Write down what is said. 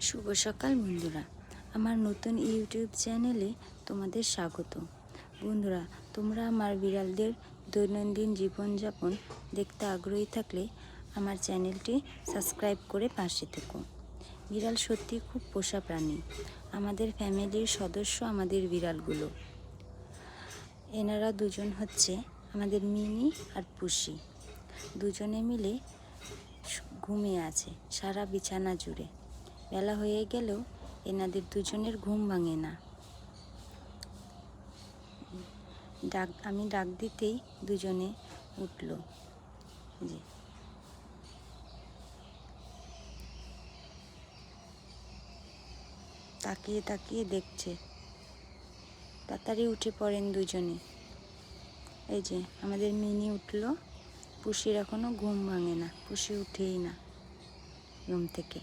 শুভ সকাল বন্ধুরা। আমার নতুন ইউটিউব চ্যানেলে তোমাদের স্বাগত। বন্ধুরা, তোমরা আমার বিড়ালদের দৈনন্দিন জীবনযাপন দেখতে আগ্রহী থাকলে আমার চ্যানেলটি সাবস্ক্রাইব করে পাশে থেকো। বিড়াল সত্যি খুব পোষা প্রাণী। আমাদের ফ্যামিলির সদস্য আমাদের বিড়ালগুলো। এনারা দুজন হচ্ছে আমাদের মিনি আর পুষি। দুজনে মিলে ঘুমিয়ে আছে, সারা বিছানা জুড়ে। বেলা হয়ে গেলেও এনাদের দুজনের ঘুম ভাঙে না। ডাক, আমি ডাক দিতেই দুজনে উঠল। যে তাকিয়ে তাকিয়ে দেখছে। তাড়াতাড়ি উঠে পড়েন দুজনে। এই যে, আমাদের মিনি উঠল। পুষির এখনও ঘুম ভাঙে না। পুষি উঠেই না। রুম থেকে।